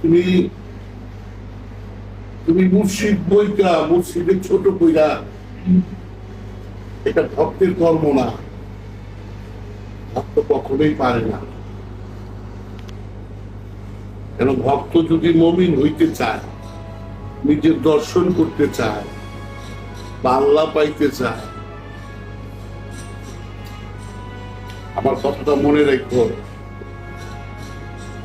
তুমি তুমি মুর্শিদ বইটা মুর্শিদের ছোট বইরা এটা ভক্তের কর্ম না। ভক্ত কখনোই পারে না। কেন ভক্ত যদি মমিন হইতে চায়, নিজের দর্শন করতে চায় বা আল্লাহ পাইতে চায়, আমার কথাটা মনে রেখো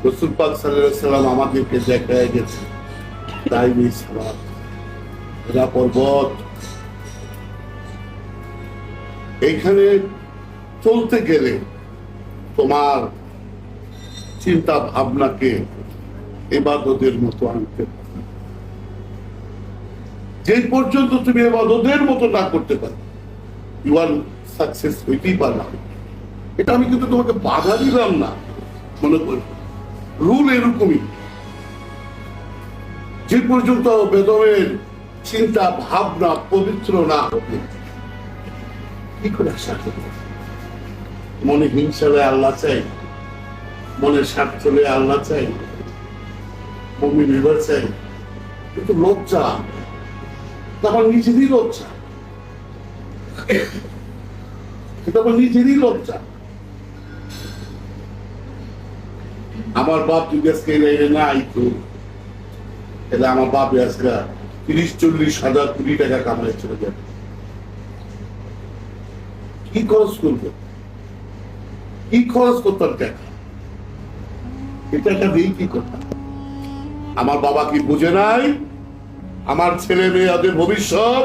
রসুল পাক সাল্লাম আমাদেরকে দেখায় গেছে। তাই নেই এরা পর্বত। এইখানে চলতে গেলে তোমার চিন্তা ভাবনাকে এবাদতের মতো আনতে যে পর্যন্ত তুমি এবাদতের মতো না করতে পারো ইউ আর সাকসেস হইতেই পারবে। না। এটা আমি কিন্তু তোমাকে বাধা দিলাম না, মনে করি রুল এরকমই। যে পর্যন্ত বেদমের চিন্তা, ভাবনা, পবিত্র না হবে, কি করে আশা করবে? মনে হিংসালে আল্লাহ চাই, মনে স্বার্থ হলে আল্লাহ চাই মমি বিবার চাই, কিন্তু লজ্জা আমার নিজেরই লজ্জা। আমার নিজেরই লজ্জা। আমার বাপ যদি আজকে লাইনে না আইতো, তাহলে আমার বাপ আজকে তিরিশ, চল্লিশ হাজার কোটি টাকা কামাই চলে যাবে। কি খরচ করব? কি খরচ করতাম টাকা? এই টাকা দিয়ে কি করতাম? আমার বাবা কি বুঝে নাই? আমার ছেলে মেয়েদের ভবিষ্যৎ?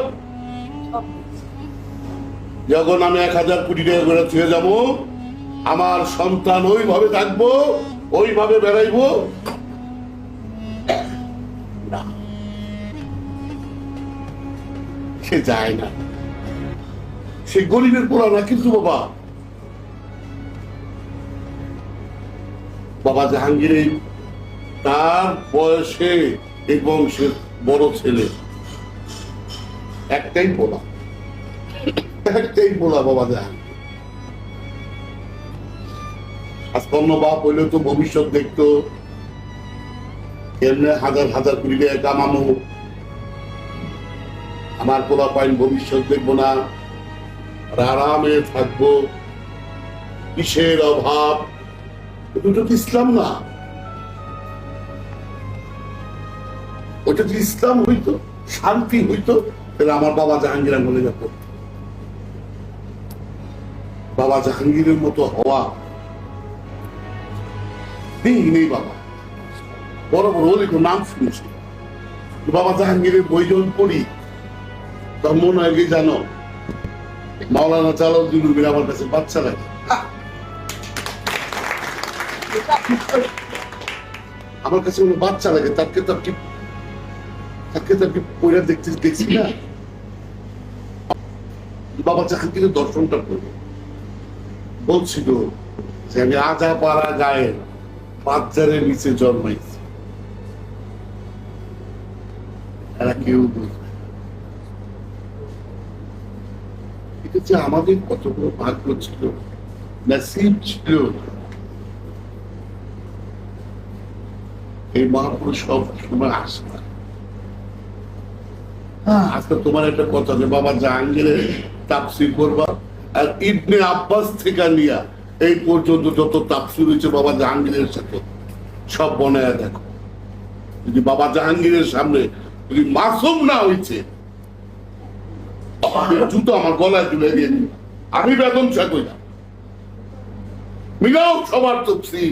যখন আমি এক হাজার কোটি টাকা করে ছুঁয়ে যাব, আমার সন্তান ওইভাবে থাকব ওইভাবে বেড়াইবো? না। সে যায় না। সে গরিবের পোলা না, কিন্তু বাবা। বাবা জাহাঙ্গীর, তার বয়সে এই বংশের বড় ছেলে। একটাই পোলা একটাই পোলা বাবা জাহাঙ্গীর। অন্য বাপ হইলে তো ভবিষ্যৎ দেখতো। এমনি হাজার হাজার কোটি টাকা কামানো আমার পোলা পাইন ভবিষ্যৎ দেখব না। আরামে থাকব। কিসের অভাব? দুটো তো ইসলাম না? ওটা যদি ইসলাম হইতো, শান্তি হইতো, তাহলে আমার বাবা জাহাঙ্গীর আঙ্গুলে যা বাবা জাহাঙ্গীরের মতো হওয়া নেই নেই বাবা বড় বড় নাম শুনেছি। বাবা জাহাঙ্গীরের বই পড়ি। কি জানো? মাওলানা আমার কাছে বাচ্চা লাগে। আমার কাছে কোনো বাচ্চা লাগে তাকে তো কি তাকে তো কি পয়লা দেখতে দেখছি না? বাবা জাহাঙ্গীরের দর্শনটা করব বলছিল যে আমি আজা পাড়া গায়ের বাচ্চারের নিচে জন্মাইছি। এরা কেউ বুঝবে আমাদের কত বড় ভাগ্য ছিল নসিব ছিল। এই মহাপুরুষ সব সময় আসে না। হ্যাঁ, আজকে তোমার একটা কথা যে বাবা জাহাঙ্গীরের তাপসির করবা আর ইবনে আব্বাস থেকে নিয়া এই পর্যন্ত যত তাপসির হয়েছে বাবা জাহাঙ্গীরের সাথে, সব বনায়া দেখো। যদি বাবা জাহাঙ্গীরের সামনে যদি মাসুম না হয়েছে জুতো আমার গলায় তুলে দিয়ে। আমি বেতন চাকরি না। মিলাও সবার তফসি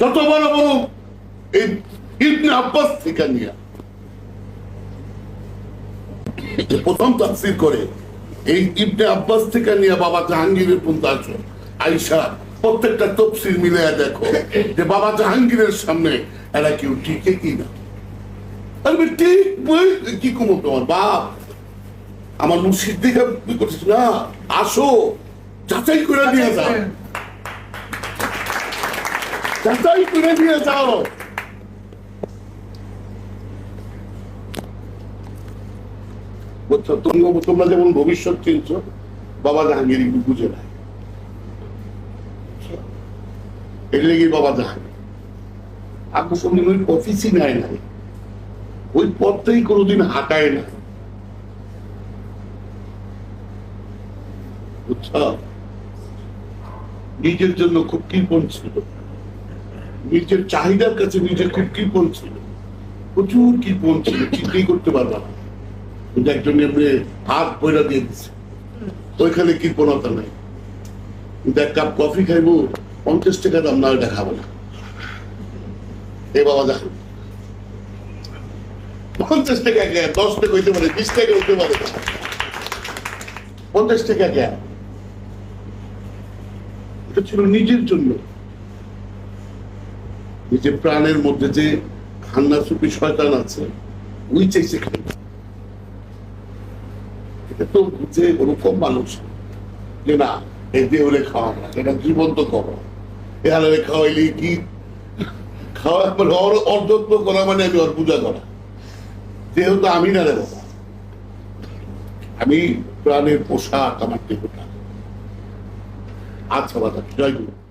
যত বড় বড় এই ইবনে আব্বাস থেকে নিয়া। প্রথম তাফসির করে, এই ইবনে আব্বাস থেকে নিয়ে বাবা জাহাঙ্গীরের পর্যন্ত আসো। আইসা প্রত্যেকটা তফসির মিলে দেখো যে বাবা জাহাঙ্গীরের সামনে এরা কেউ টিকে কি না। আমি ঠিক বই কি কমো তোমার বাপ? আমার মুর্শিদ দিকে করছিস না? আসো যাচাই করে দিয়ে যাও। যাচাই করে দিয়ে যাও। বুঝছ তোমরা যেমন ভবিষ্যৎ চিনছ বাবা জাহাঙ্গীর বুঝে নাই। এর লেগে বাবা জাহাঙ্গীর আপু ওই অফিসই নেয় নাই। ওই পথটাই কোনোদিন হাঁটায় না নিজের জন্য খুব কৃপণ ছিল। নিজের চাহিদার কাছে নিজে খুব কৃপণ ছিল। প্রচুর কৃপণ ছিল চিন্তাই করতে পারবা কিন্তু একজন এমনি হাত বইরা দিয়ে দিচ্ছে ওইখানে কৃপণতা নাই। কিন্তু এক কাপ কফি খাইবো পঞ্চাশ টাকা দাম না ওইটা খাব না। এ বাবা দেখো। পঞ্চাশ টাকা কে? দশ টাকা হইতে পারে, বিশ টাকা হইতে পারে। পঞ্চাশ টাকা কে? এটা ছিল নিজের জন্য। নিজের প্রাণের মধ্যে যে খান্না সুপি শয়তান আছে, ওই চাইছে খাইতে। এটা তো বুঝে ওরকম মানুষ যে না, এই দেহরে খাওয়া না, এটা জীবন্ত করো এখানে খাওয়াইলে কি? খাওয়া মানে ওর অর্ধত্ব করা মানে আমি ওর পূজা করা। যেহেতু আমি না রে আমি প্রাণের পোশাক আমার দেবতা। আচ্ছা বাবা, জয় গুরু।